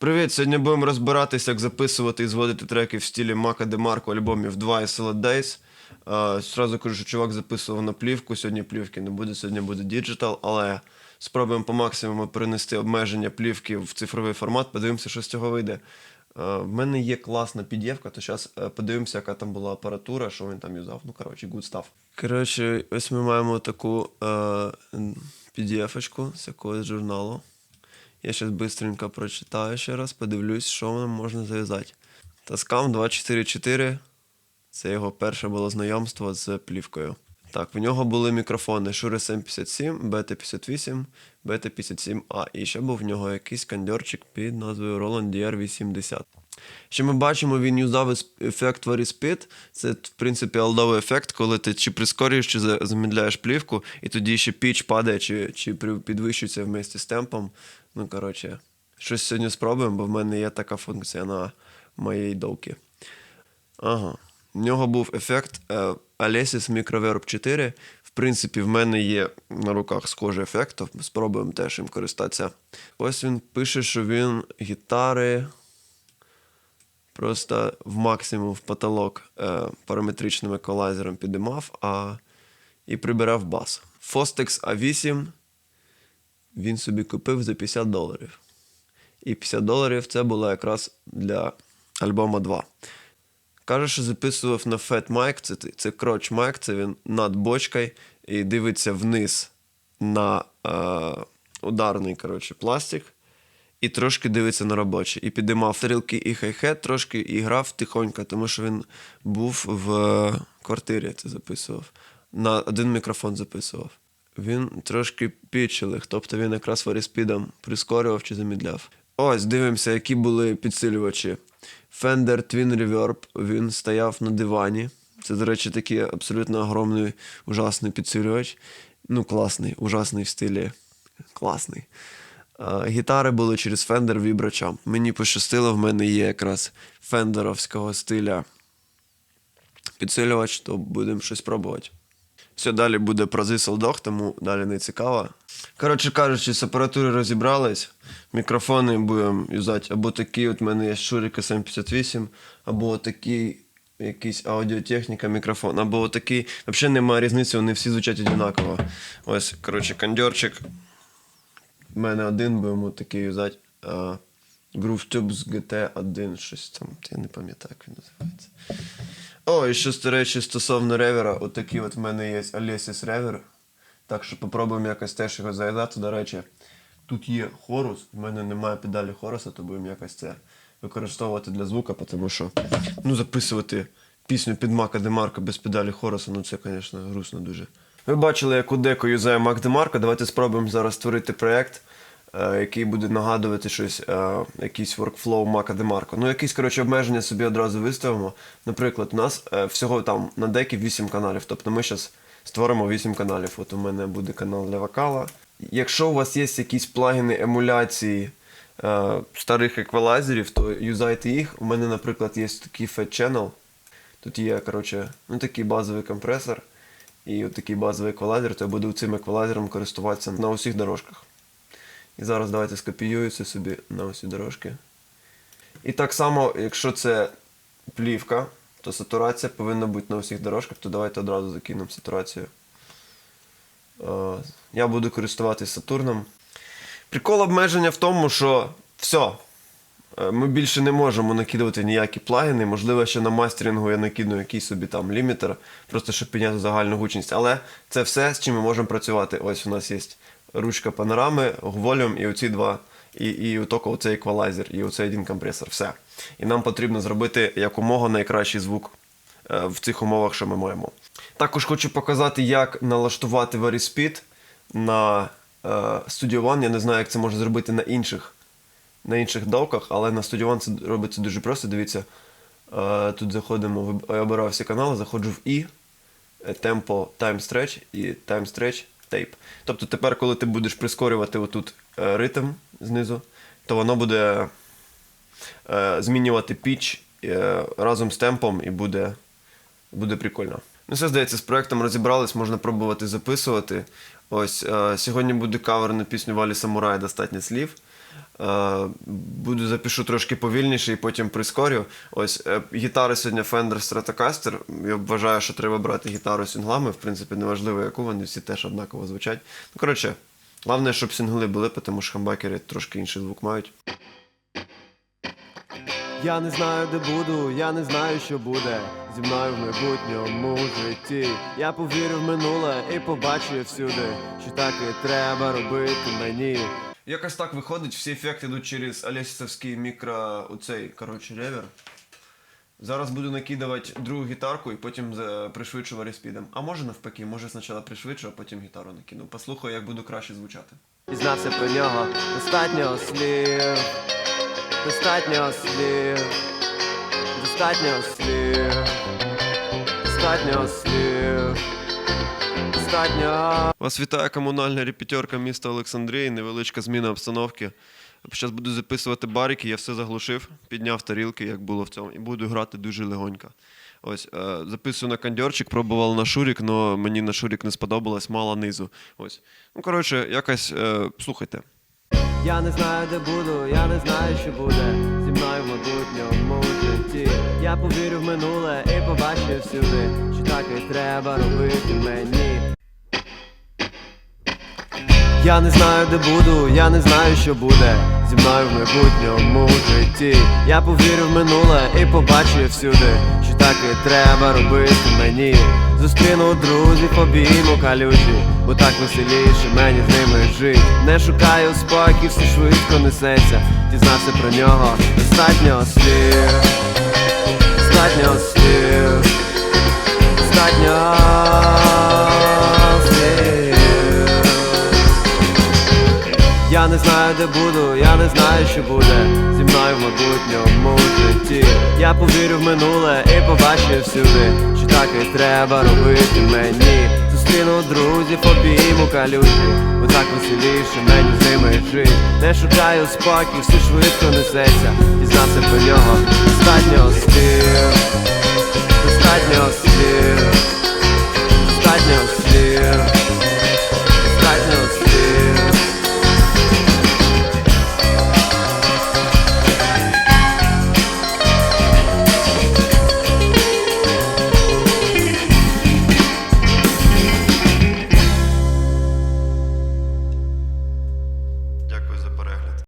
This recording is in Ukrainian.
Привіт! Сьогодні будемо розбиратися, як записувати і зводити треки в стилі Мака Демарко альбомів 2 і Solid Days. Е, Сразу кажу, що чувак записував на плівку. Сьогодні плівки не буде, сьогодні буде діджитал, але спробуємо по максимуму перенести обмеження плівки в цифровий формат. Подивимося, що з цього вийде. Е, В мене є класна під'євка, то зараз подивимося, яка там була апаратура, що він там юзав. Ну, коротше, good stuff. Коротше, ось ми маємо таку е, під'єфочку з якогось журналу. Я зараз быстренько прочитаю ще раз, подивлюсь, що нам можна зав'язати. Таскам 244. Це його перше було знайомство з плівкою. Так, в нього були мікрофони Shure SM57, BT58, BT57A. І ще був в нього якийсь кондьорчик під назвою Roland DR80. Що ми бачимо, він юзав ефект Speed. Це, в принципі, алдовий ефект, коли ти чи прискорюєш, чи за- замедляєш плівку, і тоді ще піч падає, чи, чи підвищується вместе з темпом. Ну, коротше, щось сьогодні спробуємо, бо в мене є така функція на моїй довці. Ага. В нього був ефект е, Alesis Microverb 4. В принципі, в мене є на руках схожий ефект, спробуємо теж їм користатися. Ось він пише, що він гітари просто в максимум в потолок е, параметричним еквалайзером підіймав, а і прибирав бас. Fostex A8 він собі купив за 50 доларів. І 50 доларів це було якраз для альбома 2. Каже, що записував на Fat Mic, це, це Crotch Mic, це він над бочкою і дивиться вниз на е, ударний коротше, пластик, і трошки дивиться на робочий. І підіймав стрілки і хай-хет трошки, і грав тихонько, тому що він був в е, квартирі, це записував. На один мікрофон записував. Він трошки пічелих, тобто він якраз фаріспідом прискорював чи замідляв. Ось, дивимося, які були підсилювачі. Fender Twin Reverb, він стояв на дивані. Це, до речі, такий абсолютно огромний, ужасний підсилювач. Ну, класний, ужасний в стилі. Класний. А, гітари були через Fender Vibro Мені пощастило, в мене є якраз фендеровського стиля підсилювач, то будемо щось пробувати. Все далі буде про Zisseldog, тому далі не цікаво. Коротше кажучи, з апаратури розібрались. Мікрофони будемо юзати або такі, от в мене є Shure SM58, або такий якийсь аудіотехніка, мікрофон, або такий. Взагалі немає різниці, вони всі звучать однаково. Ось, коротше, кондьорчик. У мене один будемо такий юзати. А, GrooveTubes GT1, щось там, я не пам'ятаю, як він називається. О, і ще, до речі, стосовно ревера, от такий от в мене є Alesis ревер. Так що попробуємо якось теж його зав'язати. До речі, тут є хорус, в мене немає педалі хоруса, то будемо якось це використовувати для звука, тому що ну, записувати пісню під Мака Демарка без педалі хоруса, ну це, звісно, грустно дуже. Ви бачили, як у деко юзає Мак Демарка. Давайте спробуємо зараз створити проєкт, е, який буде нагадувати щось, е, якийсь workflow Мака Демарко. Ну, якісь, коротше, обмеження собі одразу виставимо. Наприклад, у нас е, всього там на декі 8 каналів. Тобто ми зараз створимо 8 каналів. От у мене буде канал для вокала. Якщо у вас є якісь плагіни емуляції е, старих еквалайзерів, то юзайте їх. У мене, наприклад, є такий Fat Channel. Тут є, коротше, ну, такий базовий компресор і от такий базовий еквалайзер, то я буду цим еквалайзером користуватися на усіх дорожках. І зараз давайте скопіюю це собі на усі дорожки. І так само, якщо це плівка, то сатурація повинна бути на усіх дорожках, то давайте одразу закинемо сатурацію. Е, Я буду користуватися Сатурном. Прикол обмеження в тому, що все. Е, Ми більше не можемо накидувати ніякі плагіни. Можливо, ще на мастерингу я накину якийсь собі там лімітер, просто щоб підняти загальну гучність. Але це все, з чим ми можемо працювати. Ось у нас є ручка панорами, волюм і оці два. І, і отоко оцей еквалайзер, і оцей один компресор. Все. І нам потрібно зробити якомога найкращий звук е, в цих умовах, що ми маємо. Також хочу показати, як налаштувати VariSpeed на е, Studio One. Я не знаю, як це можна зробити на інших на інших давках, але на One це робиться дуже просто. Дивіться, е, тут заходимо, я обираю всі канали, заходжу в І, е, темпо Stretch і Time Stretch Tape. Тобто тепер, коли ти будеш прискорювати отут е, ритм знизу, то воно буде змінювати піч разом з темпом і буде, буде прикольно. Ну, все здається, з проектом розібрались, можна пробувати записувати. Ось е, сьогодні буде кавер на пісню Валі Самурая достатньо слів. Е, Буду запишу трошки повільніше і потім прискорю. Ось е, гітари сьогодні Fender Stratocaster. Я вважаю, що треба брати гітару сінглами. В принципі, неважливо, яку вони всі теж однаково звучать. Ну, коротше, головне, щоб сінгли були, тому що хамбакери трошки інший звук мають. Я не знаю, де буду, я не знаю, що буде зі мною в майбутньому житті. Я повірю в минуле і побачу всюди, що так і треба робити мені. Якось так виходить, всі ефекти йдуть через Олесівський мікро, оцей, коротше, ревер. Зараз буду накидувати другу гітарку і потім за- пришвидшу варіспідом. А може навпаки, може спочатку пришвидшу, а потім гітару накину. Послухаю, як буду краще звучати. Дізнався про нього достатньо слів, достатньо слів, достатньо слів, достатньо слів, достатньо. Вас вітає комунальна репетерка міста Олександрії, невеличка зміна обстановки. Зараз буду записувати барики, я все заглушив, підняв тарілки, як було в цьому, і буду грати дуже легонько. Ось, е, записую на кондьорчик, пробував на шурік, але мені на шурік не сподобалось, мало низу. Ось. Ну, коротше, якось е, слухайте. Я не знаю, де буду, я не знаю, що буде зі мною в майбутньому житті. Я повірю в минуле і побачу всюди, що так і треба робити мені. Я не знаю, де буду, я не знаю, що буде зі мною в майбутньому житті. Я повірю в минуле і побачу всюди, що так і треба робити мені. Зустріну друзів, обійму калюжі, бо так веселіше мені з ними жить. Не шукаю спокій, все швидко несеться. Дізнався про нього достатньо слів, достатньо слів, достатньо знаю, де буду, я не знаю, що буде зі мною в майбутньому житті. Я повірю в минуле і побачу всюди, що так і треба робити мені. Зустріну друзів, обійму калюжі, бо так веселіше мені з ними жить. Не шукаю спокій, все швидко несеться, дізнався про нього. Достатньо слів, достатньо слів,